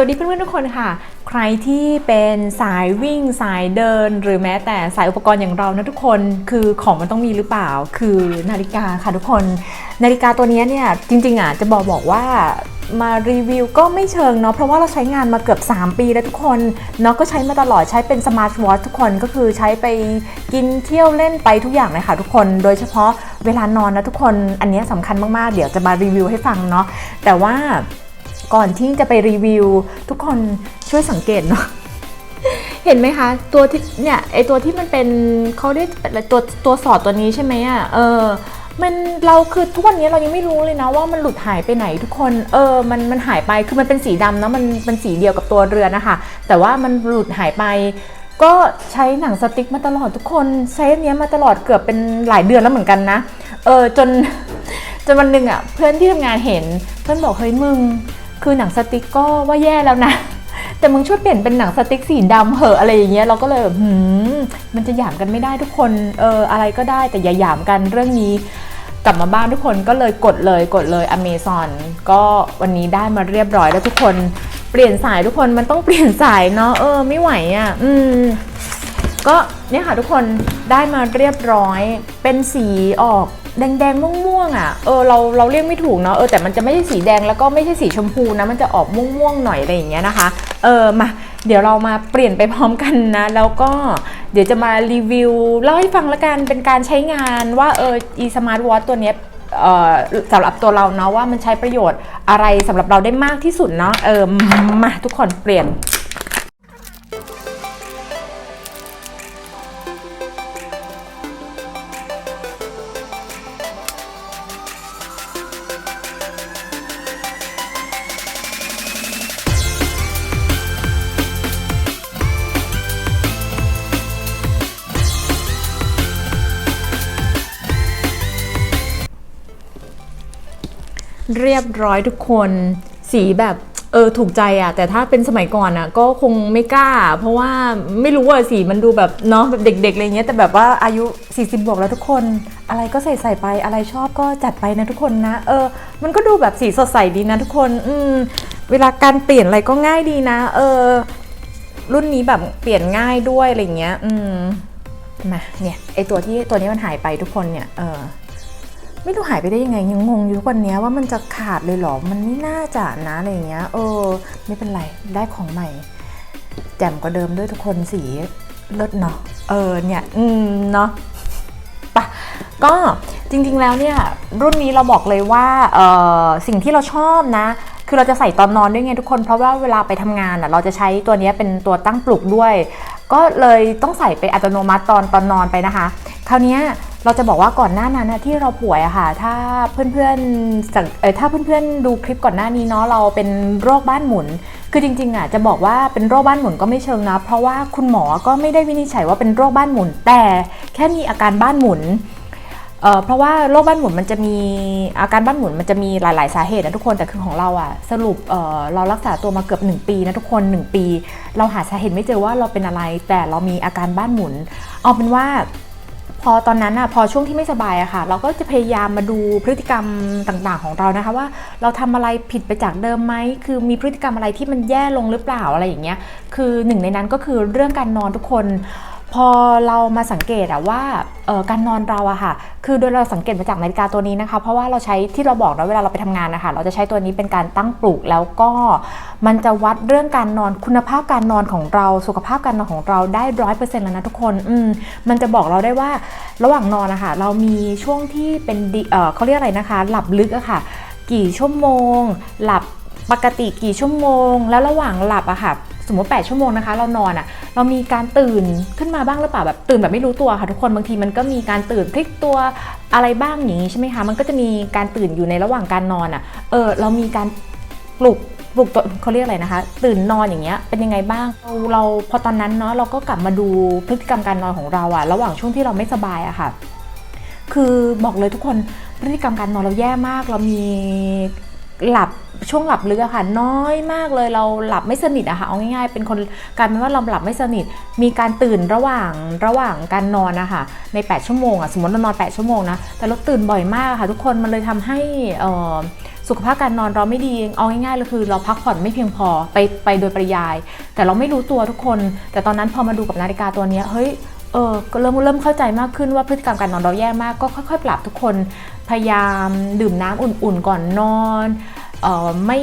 วัสดีเพื่อนๆทุกคนค่ะ ใครที่เป็นสายวิ่งสายเดิน หรือแม้แต่สายอุปกรณ์อย่างเรานะทุกคนคือของมันต้องมีหรือเปล่า คือนาฬิกาค่ะทุกคน นาฬิกาตัวนี้เนี่ยจริงๆอะจะบอกบอกว่ามารีวิวก็ไม่เชิงเนาะเพราะว่าเราใช้งานมาเกือบ 3 ปีแล้วทุกคนเนาะก็ใช้มาตลอดใช้เป็นสมาร์ทวอททุกคนก็คือใช้ไปกินเที่ยวเล่นไปทุกอย่างเลยค่ะทุกคน โดยเฉพาะเวลานอนนะทุกคนอันนี้สำคัญมากๆ เดี๋ยวจะมารีวิวให้ฟังเนาะแต่ว่า ก่อนที่จะไปรีวิว ทุกคนช่วยสังเกตเนาะเห็นไหมคะ ตัวที่เนี่ยไอตัวที่มันเป็นเขาเรียกตัวตัวสอดตัวนี้ใช่ไหมอะเออมันเราคือทุกวันนี้เรายังไม่รู้เลยนะว่ามันหลุดหายไปไหนทุกคนเออมันมันหายไปคือมันเป็นสีดำนะมันมันสีเดียวกับตัวเรือนะคะ แต่ว่ามันหลุดหายไป ก็ใช้หนังสติ๊กมาตลอดทุกคนใช้อันเนี้ยมาตลอดเกือบเป็นหลายเดือนแล้วเหมือนกันนะเออจนจนวันหนึ่งอะเพื่อนที่ทำงานเห็นเพื่อนบอกเฮ้ยมึง คือหนังสติ๊กก็ว่าแย่แล้วนะ แต่มึงช่วยเปลี่ยนเป็นหนังสติ๊กสีดำเหอะอะไรอย่างเงี้ยเราก็เลยหืมมันจะหยามกันไม่ได้ทุกคนเอออะไรก็ได้แต่อย่าหยามกันเรื่องนี้กลับมาบ้านทุกคนก็เลยกดเลยกดเลย Amazon ก็วันนี้ได้มาเรียบร้อยแล้วทุกคนเปลี่ยนสายทุกคนมันต้องเปลี่ยนสายเนาะเออไม่ไหวอะอืมก็เนี่ยค่ะทุกคนได้มาเรียบร้อยเป็นสีออก แดงๆม่วงๆอะเออเราเราเรียกไม่ถูกเนาะเออแต่มันจะไม่ใช่สีแดงแล้วก็ไม่ใช่สีชมพูนะมันจะออกม่วงๆหน่อยอะไรอย่างเงี้ยนะคะเออมาเดี๋ยวเรามาเปลี่ยนไปพร้อมกันนะ แล้วก็เดี๋ยวจะมารีวิวเล่าให้ฟังละกันเป็นการใช้งานว่าเออ e smart watch ตัวเนี้ยเอ่อสำหรับตัวเราเนาะว่ามันใช้ประโยชน์อะไรสำหรับเราได้มากที่สุดเนาะเออมาทุกคนเปลี่ยน เรียบร้อยทุกคนสีแบบเออถูกใจอะแต่ถ้าเป็นสมัยก่อนอะก็คงไม่กล้า เพราะว่าไม่รู้ว่าสีมันดูแบบเนาะแบบเด็กๆอะไรเงี้ยแต่แบบว่าอายุ 40 บวกแล้วทุกคน อะไรก็ใส่ใส่ไปอะไรชอบก็จัดไปนะทุกคนนะ เออ มันก็ดูแบบสีสดใสดีนะทุกคนอืมเวลาการเปลี่ยนอะไรก็ง่ายดีนะ เออ รุ่นนี้แบบเปลี่ยนง่ายด้วยอะไรเงี้ย อืมมาเนี่ยไอตัวที่ตัวนี้มันหายไปทุกคนเนี่ยเออ ไม่รู้หายไปได้ยังไงยังงงอยู่ทุกวันนี้ว่ามันจะขาดเลยเหรอ มันไม่น่าจะนะอะไรเงี้ย เออ ไม่เป็นไรได้ของใหม่ แจ่มกว่าเดิมด้วยทุกคนสีเลิศเนาะเออเนี่ยอืมเนาะปะก็จริงๆแล้วเนี่ย รุ่นนี้เราบอกเลยว่าเออสิ่งที่เราชอบนะ คือเราจะใส่ตอนนอนด้วยไงทุกคนเพราะว่าเวลาไปทำงานอะเราจะใช้ตัวนี้เป็นตัวตั้งปลุกด้วย ก็เลยต้องใส่ไปอัตโนมัติตอนตอนนอนไปนะคะ คราวนี้ เราจะบอกว่าก่อนหน้านั้นนะที่เราป่วยอะค่ะ ถ้าเพื่อนๆเออถ้าเพื่อนๆดูคลิปก่อนหน้านี้เนาะเราเป็นโรคบ้านหมุน คือจริงๆอะจะบอกว่าเป็นโรคบ้านหมุนก็ไม่เชิงนะ เพราะว่าคุณหมอก็ไม่ได้วินิจฉัยว่าเป็นโรคบ้านหมุน แต่แค่มีอาการบ้านหมุนเออเพราะว่าโรคบ้านหมุนมันจะมีอาการบ้านหมุนมันจะมีหลาย ๆ สาเหตุนะทุกคนแต่คือของเราอะสรุปเออเรารักษาตัวมาเกือบ 1 ปีนะทุกคน 1 ปี เราหาสาเหตุไม่เจอว่าเราเป็นอะไร แต่เรามีอาการบ้านหมุน เอาเป็นว่า พอตอนนั้นอะพอช่วงที่ไม่สบายอะค่ะ เราก็จะพยายามมาดูพฤติกรรมต่างๆ ของเรานะคะว่าเราทำอะไรผิดไปจากเดิมไหมคือมีพฤติกรรมอะไรที่มันแย่ลงหรือเปล่าอะไรอย่างเงี้ยคือหนึ่งในนั้นก็คือเรื่องการนอนทุกคน พอเรามาสังเกตอะว่าการนอนเราอะค่ะ คือโดยเราสังเกตมาจากนาฬิกาตัวนี้นะคะ เพราะว่าเราใช้ที่เราบอกนะเวลาเราไปทำงานนะคะเราจะใช้ตัวนี้เป็นการตั้งปลุกแล้วก็มันจะวัดเรื่องการนอนคุณภาพการนอนของเราสุขภาพการนอนของเราได้ร้อยเปอร์เซ็นต์แล้วนะทุกคนอืมมันจะบอกเราได้ว่าระหว่างนอนนะคะเรามีช่วงที่เป็นดีเออเขาเรียกอะไรนะคะ หลับลึกอะค่ะ กี่ชั่วโมง หลับปกติกี่ชั่วโมง แล้วระหว่างหลับอะค่ะ มมติ 8 ชั่วโมงนะคะ เรานอนอะเรามีการตื่นขึ้นมาบ้างหรือเปล่าแบบตื่นแบบไม่รู้ตัวค่ะทุกคนบางทีมันก็มีการตื่นพลิกตัวอะไรบ้างอย่างนี้ใช่ไหมคะ มันก็จะมีการตื่นอยู่ในระหว่างการนอนอะเออเรามีการปลุกปลุกตัวเขาเรียกอะไรนะคะ ตื่นนอนอย่างเงี้ยเป็นยังไงบ้างเราเราพอตอนนั้นเนาะเราก็กลับมาดูพฤติกรรมการนอนของเราอะระหว่างช่วงที่เราไม่สบายอะค่ะ คือบอกเลยทุกคนพฤติกรรมการนอนเราแย่มาก เรามีหลับ ช่วงหลับลึกอะค่ะ น้อยมากเลยเราหลับไม่สนิทอะค่ะเอาง่ายๆ เป็นคนกลารเป็นว่าเราหลับไม่สนิท มีการตื่นระหว่างระหว่างการนอนนะคะใน 8 ชั่วโมงอะสมมติเรานอน 8 ชั่วโมงนะแต่เราตื่นบ่อยมากค่ะ ทุกคนมันเลยทำให้สุขภาพการนอนเราไม่ดีเอาง่ายๆเลยคือเราพักผ่อนไม่เพียงพอไปไปโดยปริยาย แต่เราไม่รู้ตัวทุกคน แต่ตอนนั้นพอมาดูกับนาฬิกาตัวนี้เฮ้ยเออก็เริ่มเริ่มเข้าใจมากขึ้นว่าพฤติกรรมการนอนเราแย่มากก็ค่อยๆ ปรับทุกคน พยายามดื่มน้ำอุ่นๆ ก่อนนอน ไม่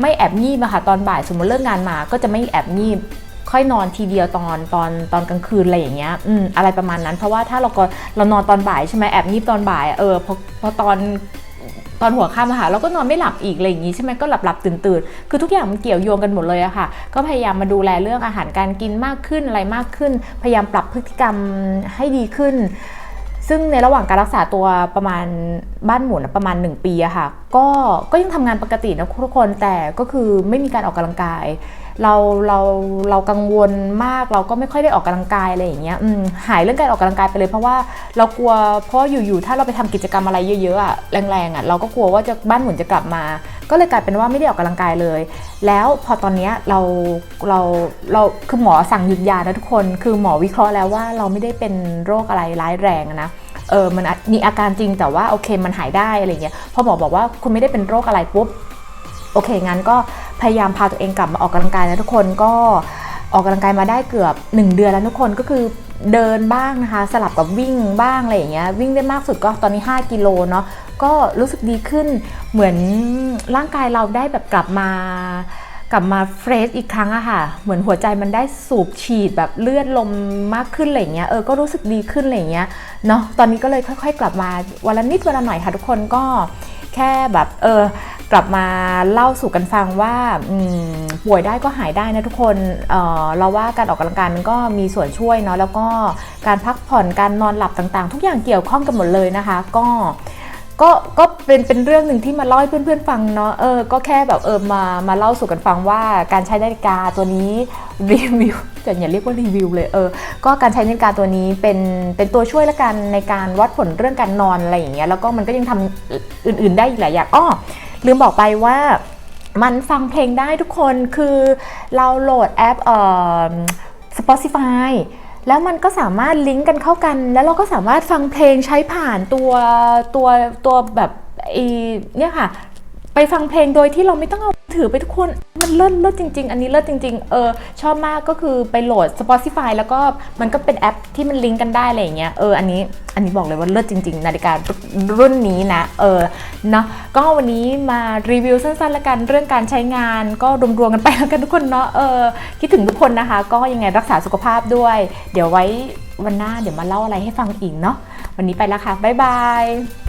ไม่แอบงีบอะค่ะตอนบ่ายสมมติเลิกงานมา ก็จะไม่แอบงีบค่อยนอนทีเดียวตอนตอนตอนกลางคืนอะไรอย่างเงี้ยอืมอะไรประมาณนั้น เพราะว่าถ้าเราก็เรานอนตอนบ่ายใช่ไหมแอบงีบตอนบ่ายอะเออพอพอตอนตอนหัวค่ำอะค่ะเราก็นอนไม่หลับอีกอะไรอย่างงี้ใช่ไหมก็หลับหลับตื่นตื่นคือทุกอย่างมันเกี่ยวโยงกันหมดเลยอะค่ะ ก็พยายามมาดูแลเรื่องอาหารการกินมากขึ้นอะไรมากขึ้น พยายามปรับพฤติกรรมให้ดีขึ้น ซึ่งในระหว่างการรักษาตัวประมาณบ้านหมุนประมาณ 1 ปีอะค่ะ ก็ก็ยังทำงานปกตินะทุกคนแต่ก็คือไม่มีการออกกำลังกาย เราเราเรากังวลมากเราก็ไม่ค่อยได้ออกกำลังกายอะไรอย่างเงี้ยหายเรื่องการออกกำลังกายไปเลย เพราะว่าเรากลัวเพราะอยู่ๆถ้าเราไปทำกิจกรรมอะไรเยอะๆอะแรงๆอะเราก็กลัวว่าจะบ้านหมุนจะกลับมา ก็เลยกลายเป็นว่าไม่ได้ออกกำลังกายเลย แล้วพอตอนเนี้ยเราเราเราคือหมอสั่งหยุดยานะทุกคน คือหมอวิเคราะห์แล้วว่าเราไม่ได้เป็นโรคอะไรร้ายแรงนะ เออมันมีอาการจริงแต่ว่าโอเคมันหายได้อะไรเงี้ยพอหมอบอกว่าคุณไม่ได้เป็นโรคอะไรปุ๊บโอเคงั้นก็พยายามพาตัวเองกลับมาออกกำลังกายนะทุกคนก็ออกกำลังกายมาได้เกือบ 1 เดือนแล้วทุกคนก็คือเดินบ้างนะคะ สลับกับวิ่งบ้างอะไรอย่างเงี้ยวิ่งได้มากสุดก็ตอนนี้ 5 กิโลเนาะก็รู้สึกดีขึ้นเหมือนร่างกายเราได้แบบกลับมา กลับมาเฟรชอีกครั้งอะค่ะ เหมือนหัวใจมันได้สูบฉีดแบบเลือดลมมากขึ้นอะไรเงี้ย เออ ก็รู้สึกดีขึ้นอะไรเงี้ย เนาะ ตอนนี้ก็เลยค่อยๆ กลับมาวันละนิดวันละหน่อยค่ะทุกคนก็แค่แบบเออกลับมาเล่าสู่กันฟังว่าป่วยได้ก็หายได้นะทุกคนเออเราว่าการออกกำลังกายมันก็มีส่วนช่วยเนาะแล้วก็การพักผ่อนการนอนหลับต่างๆ ทุกอย่างเกี่ยวข้องกันหมดเลยนะคะ ก็ ก็ก็เป็นเป็นเรื่องหนึ่งที่มาเล่าให้เพื่อนๆฟังเนาะเออก็แค่แบบเออมามาเล่าสู่กันฟังว่าการใช้นาฬิกาตัวนี้รีวิวแต่อย่าเรียกว่ารีวิวเลยเออก็การใช้นาฬิกาตัวนี้เป็นเป็นตัวช่วยละกันในการวัดผลเรื่องการนอนอะไรอย่างเงี้ยแล้วก็มันก็ยังทำอื่น ๆ ได้อีกหลายอย่างอ้อลืมบอกไปว่ามันฟังเพลงได้ทุกคนคือเราโหลดแอปเอ่อ Spotify แล้วมันก็สามารถลิงก์กันเข้ากัน แล้วเราก็สามารถฟังเพลงใช้ผ่านตัวตัวตัวแบบอ้เนี่ยค่ะ ไปฟังเพลงโดยที่เราไม่ต้องเอา ถือไปทุกคนมันเลิศเลิศจริง ๆ อันนี้เลิศจริง ๆ เออชอบมากก็คือไปโหลด Spotify แล้วก็มันก็เป็นแอปที่มันลิงก์กันได้อะไรอย่างเงี้ยเอออันนี้อันนี้บอกเลยว่าเลิศจริง ๆ นาฬิการุ่นนี้นะเออเนาะก็วันนี้มารีวิวสั้นๆละกันเรื่องการใช้งานก็รวมๆกันไปแล้วกันทุกคนเนาะเออคิดถึงทุกคนนะคะ ก็ยังไงรักษาสุขภาพด้วย เดี๋ยวไว้วันหน้าเดี๋ยวมาเล่าอะไรให้ฟังอีกเนาะวันนี้ไปแล้วค่ะบ๊ายบาย